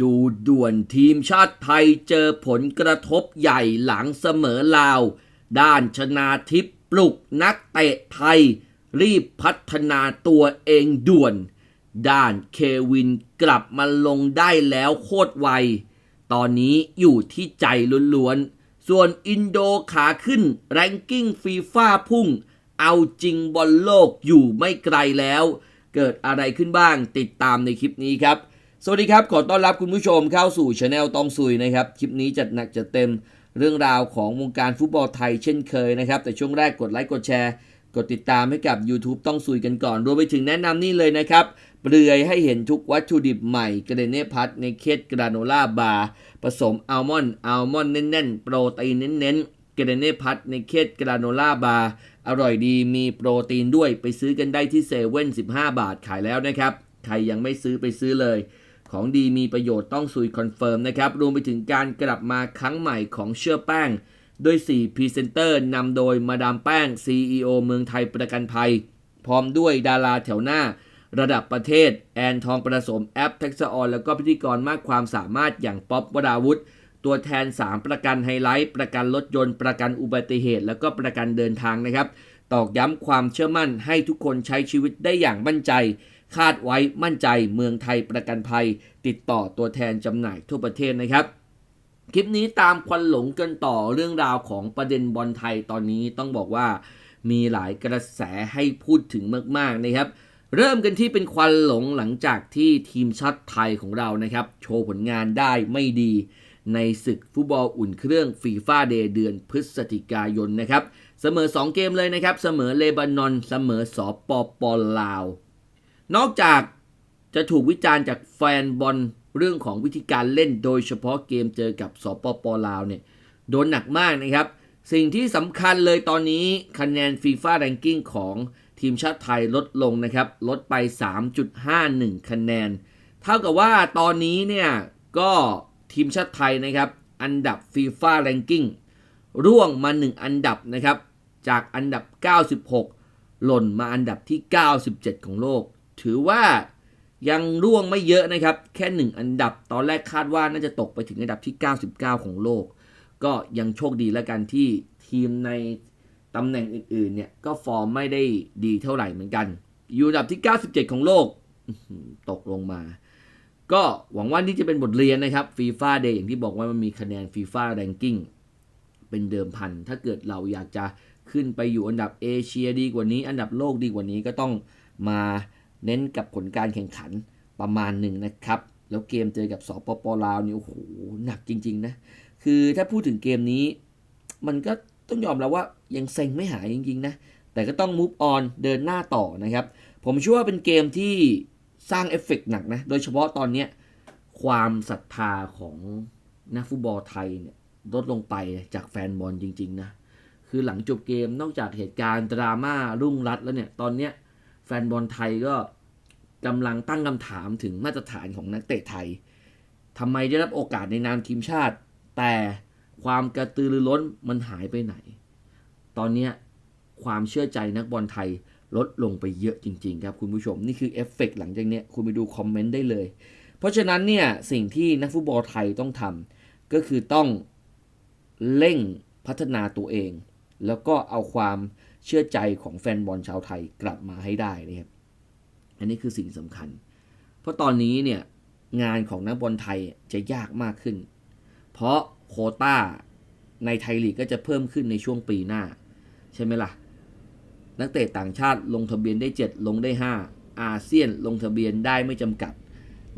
ดูด่วนทีมชาติไทยเจอผลกระทบใหญ่หลังเสมอลาว ด้านชนาทิพย์ปลุกนักเตะไทย รีบพัฒนาตัวเองด่วน ด้านเควินกลับมาลงได้แล้วโคตรไว ตอนนี้อยู่ที่ใจล้วนๆ ส่วนอินโดขาขึ้น แรงกิ้งฟีฟ่าพุ่ง เอาจริงบอลโลกอยู่ไม่ไกลแล้ว เกิดอะไรขึ้นบ้างติดตามในคลิปนี้ครับ สวัสดีครับ ขอต้อนรับคุณผู้ชมเข้าสู่ช anel ตองซุยนะครับ คลิปนี้จัดหนักจัดเต็มเรื่องราวของวงการฟุตบอลไทยเช่นเคยนะครับ แต่ช่วงแรกกดไลค์กดแชร์ กดติดตามให้กับ YouTube ต้องซุยกันก่อน รวมไปถึงแนะนำนี่เลยนะครับ เปลือยให้เห็นทุกวัตถุดิบใหม่กระเดเน่พัทในเคสกราโนล่าบาร์ผสมอัลมอนด์อัลมอนด์แน่นๆ โปรตีนเน้นๆกระเดเน่พัทในเคสกราโนล่าบาร์อร่อยดีมีโปรตีนด้วยไปซื้อกันได้ที่เซเว่น15 บาทขายแล้วนะครับใครยังไม่ซื้อไปซื้อเลย ของดีมีประโยชน์ต้องซุยคอนเฟิร์มนะครับรวมไปถึงการกลับมาครั้งใหม่ของเชื่อแป้ง ด้วย 4พรีเซนเตอร์นำโดยมาดามแป้ง CEO เมืองไทยประกันภัย พร้อมด้วยดาราแถวหน้า ระดับประเทศ แอนทองประสมแอปแท็กซ์ออนแล้วก็พิธีกรมากความสามารถอย่างป๊อปวราวุธ ตัวแทน 3 ประกันไฮไลท์ ประกันรถยนต์ ประกันอุบัติเหตุ แล้วก็ประกันเดินทางนะครับตอกย้ำความเชื่อมั่นให้ทุกคนใช้ชีวิตได้อย่างมั่นใจ คาดไว้มั่นใจเมืองไทยประกันภัย ติดต่อตัวแทนจำหน่ายทั่วประเทศนะครับ คลิปนี้ตามควันหลงกันต่อเรื่องราวของประเด็นบอลไทยตอนนี้ต้องบอกว่ามีหลายกระแสให้พูดถึงมาก ๆ นะครับ เริ่มกันที่เป็นควันหลงหลังจากที่ทีมชาติไทยของเรานะครับ โชว์ผลงานได้ไม่ดี ในศึกฟุตบอลอุ่นเครื่องฟีฟ่าเดย์เดือนพฤศจิกายนนะครับ เสมอ 2 เกมเลยนะครับ เสมอเลบานอน เสมอสอปปลาว นอกจากจะถูกวิจารณ์จากแฟนบอลเรื่องของวิธีการเล่นโดยเฉพาะเกมเจอกับสปปลาวเนี่ยโดนหนักมากนะครับ สิ่งที่สำคัญเลยตอนนี้คะแนนฟีฟ่าแรงกิ้งของทีมชาติไทยลดลงนะครับ ลดไป 3.51 คะแนน เท่ากับว่าตอนนี้เนี่ยก็ทีมชาติไทยนะครับ อันดับฟีฟ่าแรงกิ้งร่วงมา 1 อันดับนะครับ จากอันดับ 96 หล่นมาอันดับที่ 97 ของโลก ถือว่ายังร่วงไม่เยอะนะครับ แค่ 1 อันดับ ตอนแรกคาดว่าน่าจะตกไปถึงอันดับที่ 99 ของโลก ก็ยังโชคดีแล้วกันที่ทีมในตำแหน่งอื่นๆเนี่ยก็ฟอร์มไม่ได้ดีเท่าไหร่เหมือนกัน อยู่อันดับที่ 97 ของโลกอื้อหือตกลงมา ก็หวังว่านี่จะเป็นบทเรียนนะครับฟีฟ่าเดย์อย่างที่บอกว่ามันมีคะแนนฟีฟ่าแรงกิ้งเป็นเดิมพัน ถ้าเกิดเราอยากจะขึ้นไปอยู่อันดับเอเชียดีกว่านี้ อันดับโลกดีกว่านี้ก็ต้องมา เน้นกับผลการแข่งขันประมาณหนึ่งนะครับ แล้วเกมเจอกับสปปลาวนี่โอ้โหหนักจริง ๆ นะ คือถ้าพูดถึงเกมนี้ มันก็ต้องยอมรับว่ายังเซ็งไม่หายจริง ๆ นะ แต่ก็ต้อง move on เดินหน้าต่อนะครับ ผมเชื่อว่าเป็นเกมที่สร้างเอฟเฟกต์หนักนะ โดยเฉพาะตอนเนี้ความศรัทธาของนักฟุตบอลไทยเนี่ยลดลงไปจากแฟนบอลจริง ๆ นะ คือหลังจบเกมนอกจากเหตุการณ์ดราม่ารุ่งรัดแล้วเนี่ย ตอนเนี้ย แฟนบอลไทยก็กำลังตั้งคำถามถึงมาตรฐานของนักเตะไทยทำไมได้รับโอกาสในนามทีมชาติ แต่ความกระตือรือร้นมันหายไปไหน ตอนนี้ความเชื่อใจนักบอลไทยลดลงไปเยอะจริงๆครับคุณผู้ชม นี่คือเอฟเฟกต์หลังจากนี้คุณไปดูคอมเมนต์ได้เลย เพราะฉะนั้นเนี่ยสิ่งที่นักฟุตบอลไทยต้องทำก็คือต้องเร่งพัฒนาตัวเอง แล้วก็เอาความ เชื่อใจของแฟนบอลชาวไทยกลับมาให้ได้นะครับอันนี้คือสิ่งสำคัญ เพราะตอนนี้เนี่ยงานของนักบอลไทยจะยากมากขึ้น เพราะโคต้าในไทยลีกก็จะเพิ่มขึ้นในช่วงปีหน้า ใช่ไหมล่ะ นักเตะต่างชาติลงทะเบียนได้ 7 ลงได้ 5 อาเซียนลงทะเบียนได้ไม่จำกัด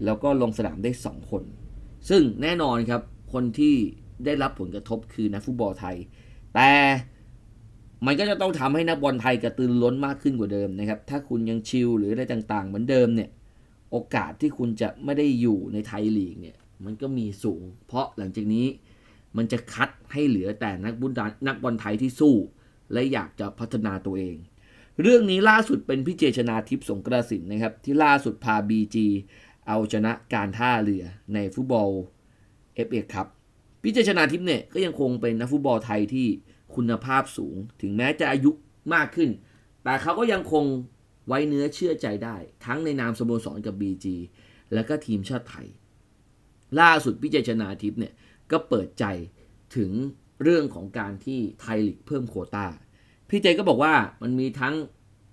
แล้วก็ลงสนามได้ 2 คน ซึ่งแน่นอนครับ คนที่ได้รับผลกระทบคือนักฟุตบอลไทย แต่ มันก็จะต้องทำให้นักบอลไทยกระตือรือร้นมากขึ้นกว่าเดิมนะครับ ถ้าคุณยังชิลหรืออะไรต่างๆ เหมือนเดิมเนี่ย โอกาสที่คุณจะไม่ได้อยู่ในไทยลีกเนี่ย มันก็มีสูง เพราะหลังจากนี้มันจะคัดให้เหลือแต่นักบุญนักบอลไทยที่สู้ และอยากจะพัฒนาตัวเอง เรื่องนี้ล่าสุดเป็นพี่เจชนาทิพย์สงกระสินนะครับ ที่ล่าสุดพา BG เอาชนะการท่าเรือในฟุตบอล FA ครับพี่เจชนาทิพย์เนี่ยก็ยังคงเป็นนักฟุตบอลไทยที่ คุณภาพสูง ถึงแม้จะอายุมากขึ้น แต่เขาก็ยังคงไว้เนื้อเชื่อใจได้ ทั้งในนามสโมสรกับ BG และก็ทีมชาติไทย ล่าสุดพี่เจชนาทิพย์เนี่ยก็เปิดใจถึงเรื่องของการที่ไทยลีกเพิ่มโคตาพี่เจก็บอกว่ามันมีทั้ง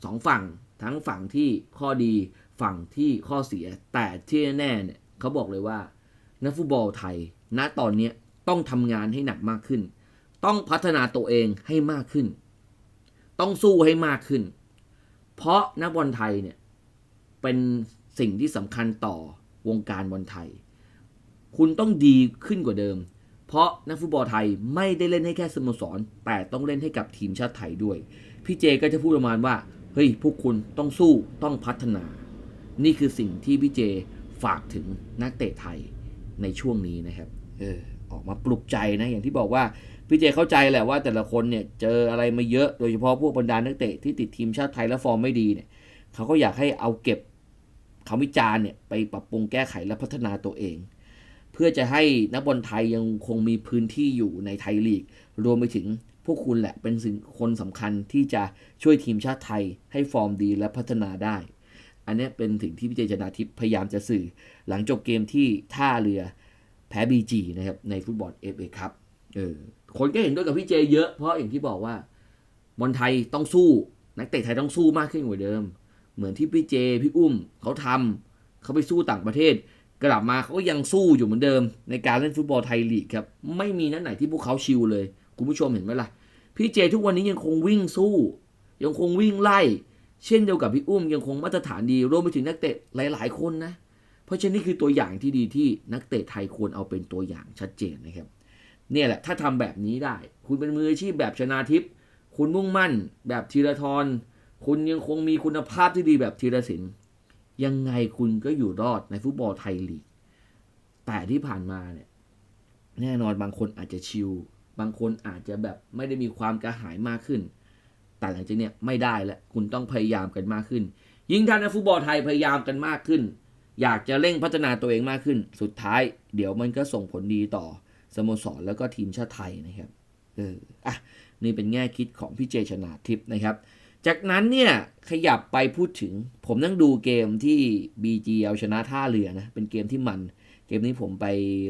สองฝั่ง ทั้งฝั่งที่ข้อดีฝั่งที่ข้อเสีย แต่ที่แน่เนี่ยเขาบอกเลยว่า นักฟุตบอลไทยณตอนนี้ต้องทำงานให้หนักมากขึ้น ต้องพัฒนาตัวเองให้มากขึ้น ต้องสู้ให้มากขึ้น เพราะนักบอลไทยเนี่ยเป็นสิ่งที่สำคัญต่อวงการบอลไทย คุณต้องดีขึ้นกว่าเดิม เพราะนักฟุตบอลไทยไม่ได้เล่นให้แค่สโมสร แต่ต้องเล่นให้กับทีมชาติไทยด้วย พี่เจก็จะพูดประมาณว่า เฮ้ย พวกคุณต้องสู้ต้องพัฒนา นี่คือสิ่งที่พี่เจฝากถึงนักเตะไทยในช่วงนี้นะครับ เออ ออกมาปลุกใจนะ อย่างที่บอกว่า พี่เจเข้าใจแหละว่าแต่ละคนเนี่ยเจออะไรมาเยอะโดยเฉพาะพวกบรรดานักเตะที่ติดทีมชาติไทยแล้วฟอร์มไม่ดีเนี่ยเขาก็อยากให้เอาเก็บคำวิจารณ์เนี่ยไปปรับปรุงแก้ไขและพัฒนาตัวเอง เพื่อจะให้นักบอลไทยยังคงมีพื้นที่อยู่ในไทยลีก รวมไปถึงพวกคุณแหละเป็นสิ่งคนสำคัญที่จะช่วยทีมชาติไทยให้ฟอร์มดีและพัฒนาได้ อันนี้เป็นสิ่งที่พี่เจชนาทิพย์พยายามจะสื่อ หลังจบเกมที่ท่าเรือแพ้บีจีนะครับในฟุตบอลเอฟเอครับเออ คนก็เห็นด้วยกับพี่เจเยอะ เพราะอย่างที่บอกว่าบอลไทยต้องสู้ นักเตะไทยต้องสู้มากขึ้นกว่าเดิม เหมือนที่พี่เจ พี่อุ้มเขาทำเขาไปสู้ต่างประเทศ กลับมาเขาก็ยังสู้อยู่เหมือนเดิม ในการเล่นฟุตบอลไทยลีกครับ ไม่มีนัดไหนที่พวกเขาชิลเลย คุณผู้ชมเห็นไหมล่ะ พี่เจทุกวันนี้ยังคงวิ่งสู้ ยังคงวิ่งไล่ เช่นเดียวกับพี่อุ้มยังคงมาตรฐานดีรวมไปถึงนักเตะหลาย ๆ คนนะ เพราะฉะนั้นนี่คือตัวอย่างที่ดีที่นักเตะไทยควรเอาเป็นตัวอย่างชัดเจนนะครับ เนี่ยแหละถ้าทำแบบนี้ได้ คุณเป็นมืออาชีพแบบชนาทิพย์คุณมุ่งมั่นแบบธีรทรคุณยังคงมีคุณภาพที่ดีแบบธีรศิลป์ยังไงคุณก็อยู่รอดในฟุตบอลไทยลีก แต่ที่ผ่านมาเนี่ยแน่นอนบางคนอาจจะชิลบางคนอาจจะแบบไม่ได้มีความกระหายมากขึ้น แต่หลังจากเนี้ยไม่ได้แล้วคุณต้องพยายามกันมากขึ้น ยิ่งท่านนักฟุตบอลไทยพยายามกันมากขึ้น อยากจะเร่งพัฒนาตัวเองมากขึ้น สุดท้าย เดี๋ยวมันก็ส่งผลดีต่อ สโมสรแล้วก็ทีมชาติไทยนะครับเอออะนี่เป็นแง่คิดของพี่เจชนาทิพย์นะครับ จากนั้นเนี่ยขยับไปพูดถึง ผมนั่งดูเกมที่ BG เอาชนะท่าเรือนะ เป็นเกมที่มัน เกมนี้ผมไป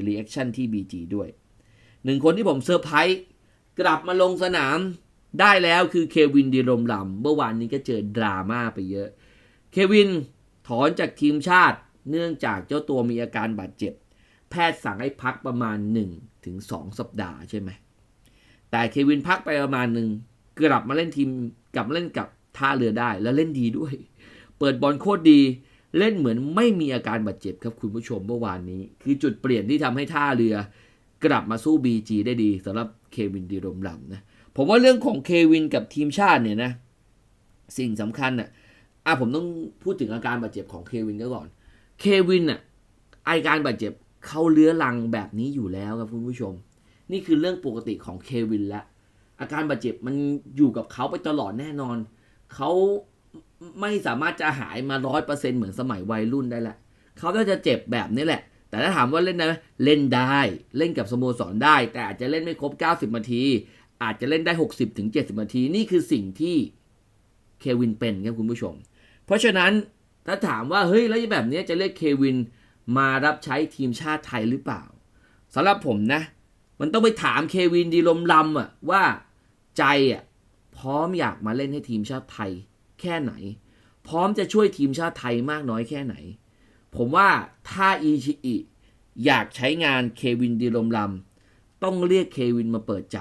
รีแอคชั่นที่ BG ด้วยหนึ่งคนที่ผมเซอร์ไพรส์กลับมาลงสนามได้แล้วคือเควินดีรมลำเมื่อวานนี้ก็เจอดราม่าไปเยอะ เควินถอนจากทีมชาติเนื่องจากเจ้าตัวมีอาการบาดเจ็บ แพทย์สั่งให้พักประมาณ 1-2ถึง2สัปดาห์ใช่ไหม แต่เควินพักไปประมาณหนึ่งกลับมาเล่นทีมกลับมาเล่นกับท่าเรือได้แล้วเล่นดีด้วย เปิดบอลโคตรดี เล่นเหมือนไม่มีอาการบาดเจ็บครับคุณผู้ชมเมื่อวานนี้ คือจุดเปลี่ยนที่ทำให้ท่าเรือ กลับมาสู้ BG ได้ดีสำหรับเควินดีรมลำนะผมว่าเรื่องของเควินกับทีมชาติเนี่ยนะสิ่งสำคัญอะอะผมต้องพูดถึงอาการบาดเจ็บของเควินก็ก่อน เควินอะอาการบาดเจ็บ เขาเลื้อรังแบบนี้อยู่แล้วครับคุณผู้ชม นี่คือเรื่องปกติของเควินและ อาการบาดเจ็บมันอยู่กับเขาไปตลอดแน่นอน เขาไม่สามารถจะหายมาร้อยเปอร์เซ็นเหมือนสมัยวัยรุ่นได้แหละ เขาก็จะเจ็บแบบนี้แหละ แต่ถ้าถามว่าเล่นได้ไหมเล่นได้ เล่นกับสโมสรได้ แต่อาจจะเล่นไม่ครบ 90นาที อาจจะเล่นได้ 60ถึง70นาที นี่คือสิ่งที่เควินเป็นครับคุณผู้ชม เพราะฉะนั้นถ้าถามว่าเฮ้ยแล้วแบบนี้จะเรียกเควิน มารับใช้ทีมชาติไทยหรือเปล่าสำหรับผมนะ มันต้องไปถามเควินดีลมลำอะว่าใจอะพร้อมอยากมาเล่นให้ทีมชาติไทยแค่ไหน พร้อมจะช่วยทีมชาติไทยมากน้อยแค่ไหน ผมว่าถ้าอีชิอิอยากใช้งานเควินดีลมลำต้องเรียกเควินมาเปิดใจ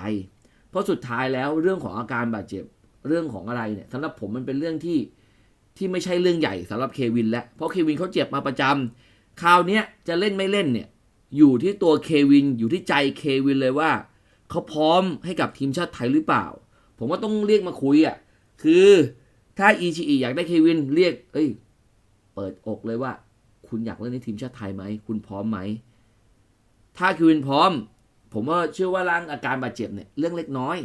เพราะสุดท้ายแล้วเรื่องของอาการบาดเจ็บเรื่องของอะไรเนี่ยสำหรับผมมันเป็นเรื่องที่ที่ไม่ใช่เรื่องใหญ่สำหรับเควินแล้วเพราะเควินเขาเจ็บมาประจำ คราวนี้จะเล่นไม่เล่นเนี่ย อยู่ที่ตัวเควิน อยู่ที่ใจเควินเลยว่า เขาพร้อมให้กับทีมชาติไทยหรือเปล่า ผมว่าต้องเรียกมาคุยอะ คือถ้าอีชีอยากได้เควินเรียก เอ้ย เปิดอกเลยว่า คุณอยากเล่นในทีมชาติไทยไหม คุณพร้อมไหม ถ้าเควินพร้อม ผมว่าเชื่อว่าร่างอาการบาดเจ็บเนี่ยเรื่องเล็กน้อย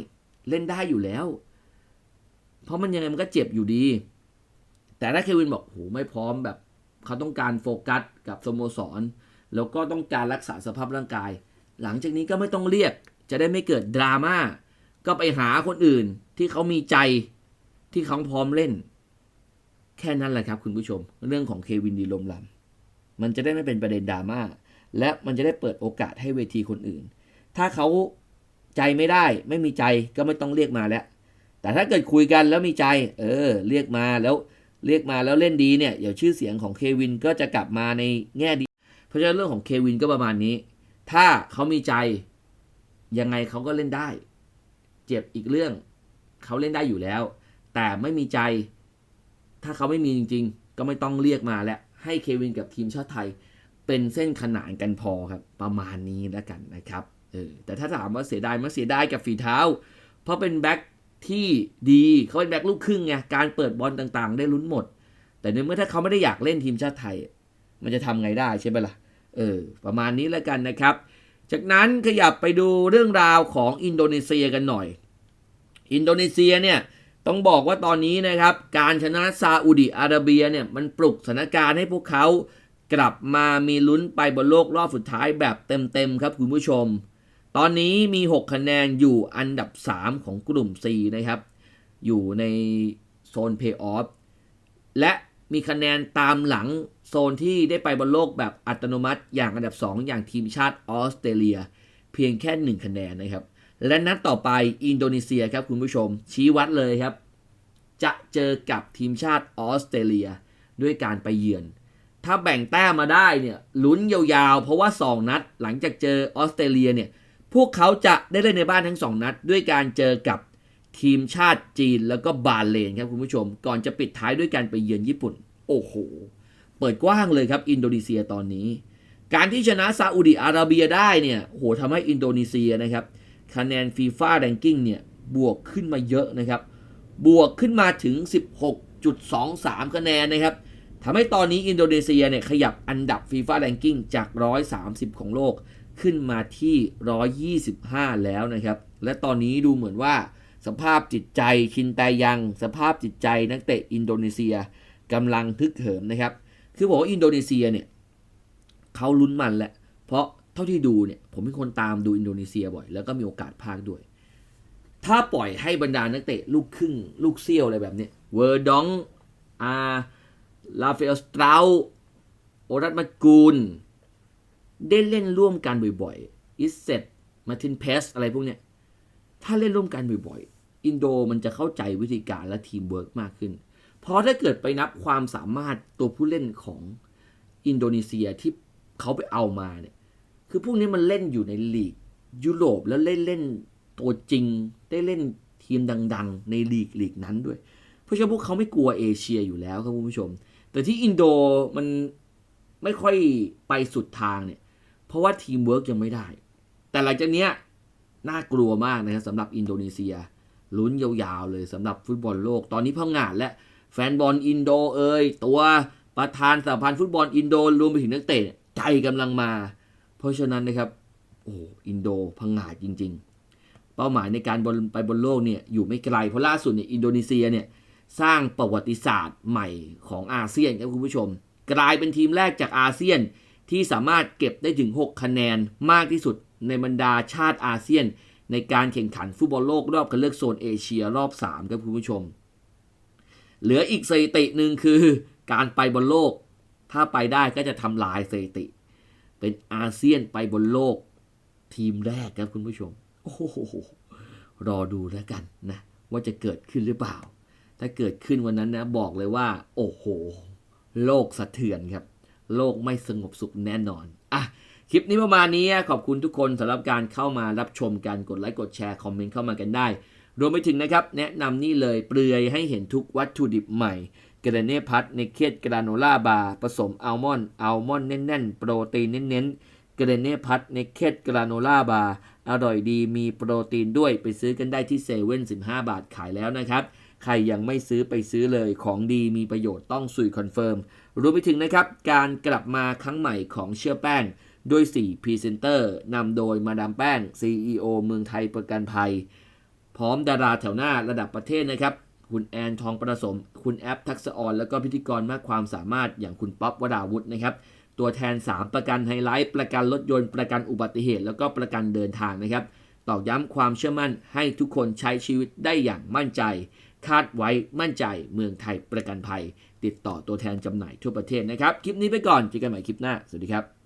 เล่นได้อยู่แล้ว เพราะมันยังไงมันก็เจ็บอยู่ดี แต่ถ้าเควินบอกโหไม่พร้อมแบบ เขาต้องการโฟกัสกับสโมสร แล้วก็ต้องการรักษาสภาพร่างกาย หลังจากนี้ก็ไม่ต้องเรียก จะได้ไม่เกิดดราม่า ก็ไปหาคนอื่นที่เขามีใจที่เขาพร้อมเล่น แค่นั้นแหละครับคุณผู้ชม เรื่องของเควินดีลมลำมันจะได้ไม่เป็นประเด็นดราม่า และมันจะได้เปิดโอกาสให้เวทีคนอื่น ถ้าเขาใจไม่ได้ ไม่มีใจก็ไม่ต้องเรียกมาแล้ว แต่ถ้าเกิดคุยกันแล้วมีใจ เออ เรียกมาแล้ว เรียกมาแล้วเล่นดีเนี่ยเดี๋ยวชื่อเสียงของเควินก็จะกลับมาในแง่ดี เพราะฉะนั้นเรื่องของเควินก็ประมาณนี้ ถ้าเขามีใจยังไงเขาก็เล่นได้ เจ็บอีกเรื่องเขาเล่นได้อยู่แล้ว แต่ไม่มีใจ ถ้าเขาไม่มีจริง ๆ ก็ไม่ต้องเรียกมาแล้วให้เควินกับทีมชาติไทย เป็นเส้นขนานกันพอครับ ประมาณนี้แล้วกันนะครับเออแต่ถ้าถามว่าเสียดายไหมันเสียดายกับฝีเท้า เพราะเป็นแบ็ค ที่ดีเขาเป็นแบ็คลูกครึ่งไงการเปิดบอลต่างๆ ได้ลุ้นหมด แต่ในเมื่อถ้าเขาไม่ได้อยากเล่นทีมชาติไทย มันจะทำไงได้ใช่ไหมล่ะเออ ประมาณนี้แล้วกันนะครับ จากนั้นขยับไปดูเรื่องราวของอินโดนีเซียกันหน่อย อินโดนีเซียเนี่ยต้องบอกว่าตอนนี้นะครับ การชนะซาอุดิอาระเบียเนี่ยมันปลุกสถานการณ์ให้พวกเขากลับมามีลุ้นไปบนโลกรอบสุดท้ายแบบเต็มๆครับคุณผู้ชม ตอนนี้มี 6 คะแนนอยู่อันดับ 3 ของกลุ่ม C นะครับ อยู่ในโซนเพย์ออฟและมีคะแนนตามหลังโซนที่ได้ไปบนโลกแบบอัตโนมัติอย่างอันดับ 2 อย่างทีมชาติออสเตรเลีย เพียงแค่ 1 คะแนนนะครับ และนัดต่อไปอินโดนีเซียครับคุณผู้ชม ชี้วัดเลยครับ จะเจอกับทีมชาติออสเตรเลียด้วยการไปเยือน ถ้าแบ่งแต้มมาได้เนี่ยลุ้นยาวๆ เพราะว่า 2 นัดหลังจากเจอออสเตรเลียเนี่ย พวกเขาจะได้เล่นในบ้านทั้ง2นัด ด้วยการเจอกับทีมชาติจีนแล้วก็บาเลนครับคุณผู้ชม ก่อนจะปิดท้ายด้วยการไปเยือนญี่ปุ่น โอ้โห เปิดกว้างเลยครับอินโดนีเซียตอนนี้ การที่ชนะซาอุดิอาระเบียได้เนี่ยโหทำให้อินโดนีเซียนะครับคะแนนฟีฟ่าแรงกิ้งเนี่ยบวกขึ้นมาเยอะนะครับ บวกขึ้นมาถึง 16.23 คะแนนนะครับทำให้ตอนนี้อินโดนีเซียเนี่ยขยับอันดับฟีฟ่าแรงกิ้งจาก 130 ของโลก ขึ้นมาที่ 125 แล้วนะครับ และตอนนี้ดูเหมือนว่าสภาพจิตใจชินแตยัง สภาพจิตใจนักเตะอินโดนีเซียกำลังทึกเหิมนะครับ คือบอกว่าอินโดนีเซียเนี่ยเขาลุ้นมันแหละ เพราะเท่าที่ดูเนี่ยผมเป็นคนตามดูอินโดนีเซียบ่อย แล้วก็มีโอกาสพากด้วย ถ้าปล่อยให้บรรดานักเตะลูกครึ่ง ลูกเซี่ยวอะไรแบบเนี้ยเวอร์ดองอาลาเฟลสตราโอรัตมากูล ได้เล่นร่วมกันบ่อยๆอิสเซตมาตินเพสอะไรพวกเนี้ย ถ้าเล่นร่วมกันบ่อยๆ อินโดมันจะเข้าใจวิธีการและทีมเวิร์กมากขึ้น เพราะถ้าเกิดไปนับความสามารถตัวผู้เล่นของอินโดนีเซียที่เขาไปเอามาเนี่ย คือพวกนี้มันเล่นอยู่ในลีกยุโรปแล้วเล่นเล่นตัวจริง ได้เล่นทีมดัง ๆ ในลีกลีกนั้นด้วย เพราะฉะนั้นพวกเขาไม่กลัวเอเชียอยู่แล้วครับคุณผู้ชม แต่ที่อินโดมันไม่ค่อยไปสุดทางเนี่ย เพราะว่าทีมเวิร์กยังไม่ได้ แต่หลังจากเนี้ยน่ากลัวมากนะครับสำหรับอินโดนีเซีย ลุ้นยาวๆเลยสำหรับฟุตบอลโลก ตอนนี้พังงาดและแฟนบอลอินโดเอ่ยตัวประธานสหพันธ์ฟุตบอลอินโดรวมไปถึงนักเตะใจกำลังมา เพราะฉะนั้นนะครับโอ้อินโดพังงาดจริง ๆ เป้าหมายในการบไปบนโลกเนี่ยอยู่ไม่ไกลเพราะล่าสุดเนี่ยอินโดนีเซียเนี่ยสร้างประวัติศาสตร์ใหม่ของอาเซียนครับคุณผู้ชม กลายเป็นทีมแรกจากอาเซียน ที่สามารถเก็บได้ถึง 6 คะแนนมากที่สุดในบรรดาชาติอาเซียน ในการแข่งขันฟุตบอลโลกรอบคัดเลือกโซนเอเชียรอบ 3 ครับคุณผู้ชม เหลืออีกสถิติหนึ่งคือ การไปบนโลก ถ้าไปได้ก็จะทำลายสถิติ เป็นอาเซียนไปบนโลก ทีมแรกครับคุณผู้ชม โอ้โหรอดูแล้วกันนะ ว่าจะเกิดขึ้นหรือเปล่า ถ้าเกิดขึ้นวันนั้นนะบอกเลยว่า โอ้โห โลกสะเทือนครับ โลกไม่สงบสุขแน่นอนอะคลิปนี้ประมาณนี้ขอบคุณทุกคนสำหรับการเข้ามารับชมกันกดไลค์กดแชร์คอมเมนต์เข้ามากันได้ รวมไปถึงนะครับ แนะนำนี่เลยเปลือยให้เห็นทุกวัตถุดิบใหม่กระเนพัทในเคดกราโนล่าบาร์ผสมอัลมอนด์อัลมอนด์แน่นๆ โปรตีนเน้นๆกระเนพัทในเคดกราโนล่าบาร์อร่อยดีมีโปรตีนด้วยไปซื้อกันได้ที่เซเว่น15บาทขายแล้วนะครับ ใครยังไม่ซื้อไปซื้อเลยของดีมีประโยชน์ต้องสุยคอนเฟิร์ม รวมไปถึงนะครับ การกลับมาครั้งใหม่ของเชื่อแป้งด้วย 4 พรีเซนเตอร์นำโดยมาดามแป้ง CEO เมืองไทยประกันภัย พร้อมดาราแถวหน้าระดับประเทศนะครับ คุณแอนทองประสม คุณแอปทักษะออน แล้วก็พิธีกรมากความสามารถอย่างคุณป๊อปวราวุธนะครับ ตัวแทน 3 ประกันไฮไลท์ ประกันรถยนต์ ประกันอุบัติเหตุ แล้วก็ประกันเดินทางนะครับ ตอกย้ำความเชื่อมั่นให้ทุกคนใช้ชีวิตได้อย่างมั่นใจ คาดไว้มั่นใจเมืองไทยประกันภัย ติดต่อตัวแทนจำหน่ายทั่วประเทศนะครับ คลิปนี้ไปก่อนเจอกันใหม่คลิปหน้า สวัสดีครับ